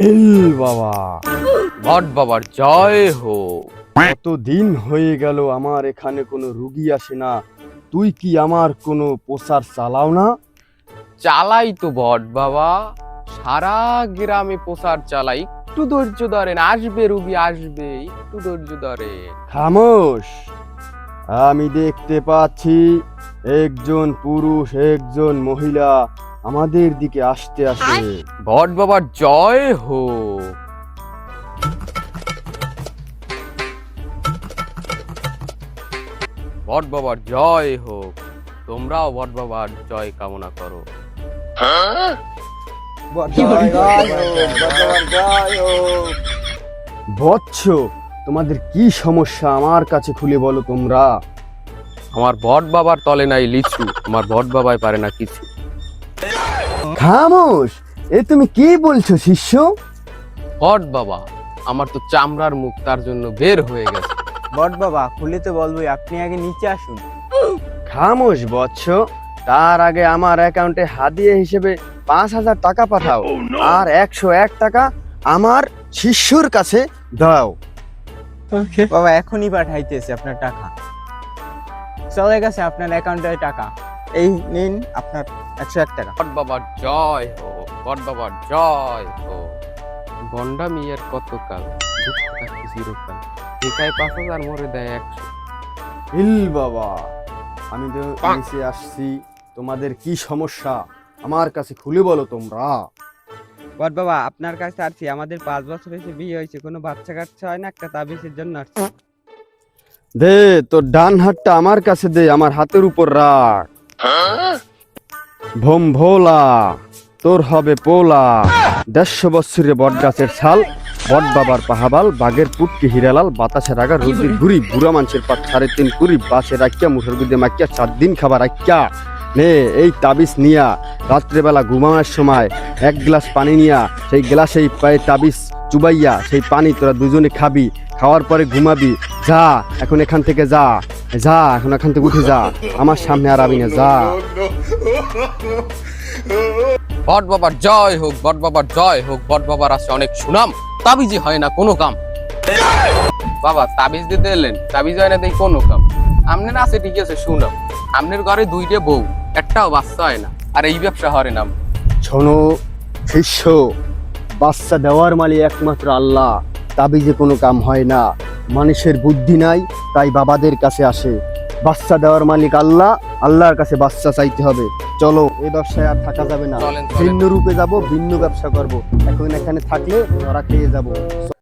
এল বাবা। ভট বাবার জয় হো। কত দিন হয়ে গেল আমার এখানে কোনো রুগী আসে না। তুই কি আমার কোনো প্রসার চালাও না? চালাই তো ভট বাবা। সারা গ্রামে প্রচার চালাই। একটু ধৈর্য ধরেন আসবে রুগী আসবে একটু ধৈর্য ধরেন। খামোশ। আমি দেখতে পাচ্ছি একজন পুরুষ একজন মহিলা আমাদের দিকে আসতে আসে ভট বাবার জয় হো। ভট বাবার জয় হোক তোমরাও ভট বাবার জয় কামনা করো। বৎস তোমাদের কি সমস্যা আমার কাছে খুলে বলো তোমরা? আমার ভট বাবার তলে নাই লিচু আমার ভট বাবাই পারে না কিছু। খামোশ এ তুমি কি বলছো শিষ্য? ভট বাবা আমার তো চামড়ার মুখ তার জন্য বের হয়ে গেছে। বট বাবা খুলে তো বলবোই আপনি আগে নিচে আসুন। খামোশ বৎস তার আগে আমার অ্যাকাউন্টে হাদিয়ে হিসেবে পাঁচ হাজার টাকা পাঠাও। আর একশো এক টাকা আমার শিষ্যর কাছে দাও। বাবা এখনই পাঠাইতেছে আপনার টাকা। চলে গেছে আপনার অ্যাকাউন্টে টাকা। এই নিন আপনার একশো এক টাকা। ভট বাবার জয় হো ভট বাবার জয় হো। গন্ডা মিয়ার কত কাল? দুঃখ থাকতে চিরকাল? একাই পাঁচ হাজার মরে দেয় একশো। ইল বাবা আমি তো নিচে আসছি তোমাদের কি সমস্যা? আমার কাছে খুলে বলো তোমরা। বট বাবা আপনার কাছে আসছি আমাদের পাঁচ বছর এসে বিয়ে হয়েছে কোনো বাচ্চা কাচ্চা হয় না একটা তাবিজের জন্য আসছি। দে, তোর ডান হাতটা আমার কাছে দে, আমার হাতের উপর রাখ। ভোম ভোলা, তোর হবে পোলা। দেড়শো বৎসরের বট গাছের ছাল, বট বাবার পাহাবাল, বাঘের পুটকে, হিরালাল, বাতাসের আগা রুদির ঘুরি, বুড়া মানুষের পাট, সাড়ে তিন কুড়ি বাসে রাখিয়া মুঠের গুদে মাখিয়া চার দিন খাবার রাখিয়া নে, এই তাবিজ নিয়া, রাত্রেবেলা ঘুমানোর সময় এক গ্লাস পানি নিয়া, সেই গ্লাসেই পায়ে তাবিজ চুবাইয়া, সেই পানি তোরা দুজনে খাবি, খাওয়ার পরে ঘুমাবি যা এখন এখান থেকে যা। যা এখন এখান থেকে উঠে যা। আমার সামনে আর আবি না যা। বট বাবার জয় হোক বট বাবার জয় হোক বট বাবার আছে অনেক সুনাম। তাবিজি হয় না কোনো কাম। বাবা তাবিজ দিতে এলেন তাবিজ হয় না দেই কোনো কাম। আমনের আছে ঠিক আছে সুনাম। আমনের ঘরে দুইটে বউ একটাও বাচ্চা হয় না। আর এই ব্যবসা হরে নাম শোনো শিষ্য বাচ্চা দেওয়ার মালি একমাত্র আল্লাহ। তাবিজে কোনো কাম হয় না। মানুষের বুদ্ধি নাই তাই বাবাদের কাছে আসে। বাচ্চা দেওয়ার মালিক আল্লাহ আল্লাহর কাছে বাচ্চা চাইতে হবে। চলো এ ব্যবসায় আর থাকা যাবে না। ভিন্ন রূপে যাব ভিন্ন ব্যবসা করব। এখন এখানে থাকলে ধরা খেয়ে যাব।